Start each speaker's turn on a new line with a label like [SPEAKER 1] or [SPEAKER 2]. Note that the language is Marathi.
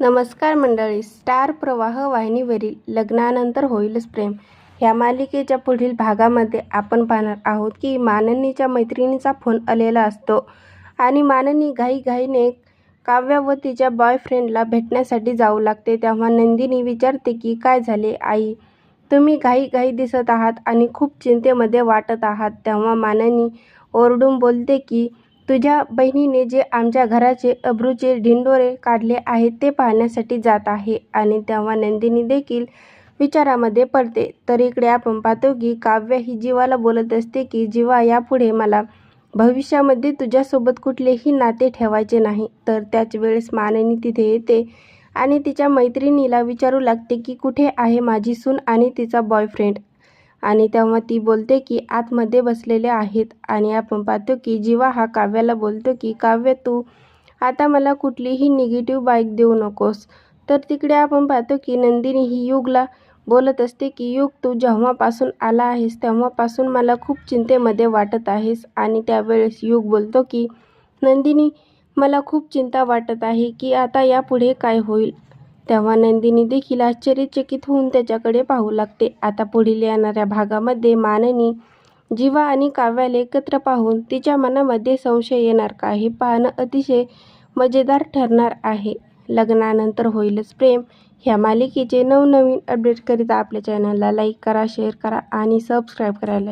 [SPEAKER 1] नमस्कार मंडळी. स्टार प्रवाह वाहिनीवरील लग्नानंतर होईलच प्रेम. ह्या मालिकेच्या पुढील भागामध्ये आपण पाहणार आहोत की माननीच्या मैत्रिणीचा फोन आलेला असतो आणि माननी घाईघाईने काव्या व तिच्या बॉयफ्रेंडला भेटण्यासाठी जाऊ लागते. तेव्हा नंदिनी विचारते की काय झाले आई? तुम्ही घाईघाई दिसत आहात आणि खूप चिंतेमध्ये वाटत आहात. तेव्हा माननी ओरडून बोलते की तुझ्या बहिणीने जे आमच्या घराचे अब्रूचे ढिंडोरे काढले आहेत ते पाहण्यासाठी जात आहे आणि तेव्हा नंदिनी देखील विचारामध्ये पडते. तर इकडे आपण पाहतो की काव्य ही जीवाला बोलत असते की जीवा यापुढे मला भविष्यामध्ये तुझ्यासोबत कुठलेही नाते ठेवायचे नाही तर त्याच वेळेस माननी तिथे येते आणि तिच्या मैत्रिणीला विचारू लागते की कुठे आहे माझी सून आणि तिचा बॉयफ्रेंड आणि तेव्हा ती बोलते की आतमध्ये बसलेले आहेत आणि आपण पाहतो की जीवा हा काव्याला बोलतो की काव्य तू आता मला कुठलीही निगेटिव्ह बाईक देऊ नकोस. तर तिकडे आपण पाहतो की नंदिनी ही युगला बोलत असते की युग तू जेव्हापासून आला आहेस तेव्हापासून मला खूप चिंतेमध्ये वाटत आहेस. आणि त्यावेळेस युग बोलतो की नंदिनी मला खूप चिंता वाटत आहे की आता यापुढे काय होईल? तेव्हा नंदिनी देखील आश्चर्यचकित होऊन त्याच्याकडे पाहू लागते. आता पुढील येणाऱ्या भागामध्ये माननी जीवा आणि काव्याला एकत्र पाहून तिच्या मनामध्ये संशय येणार. का हे पाहणं अतिशय मजेदार ठरणार आहे. लग्नानंतर होईलच प्रेम. ह्या मालिकेचे नवनवीन अपडेटकरिता आपल्या चॅनलला लाईक करा शेअर करा आणि सबस्क्राईब करायला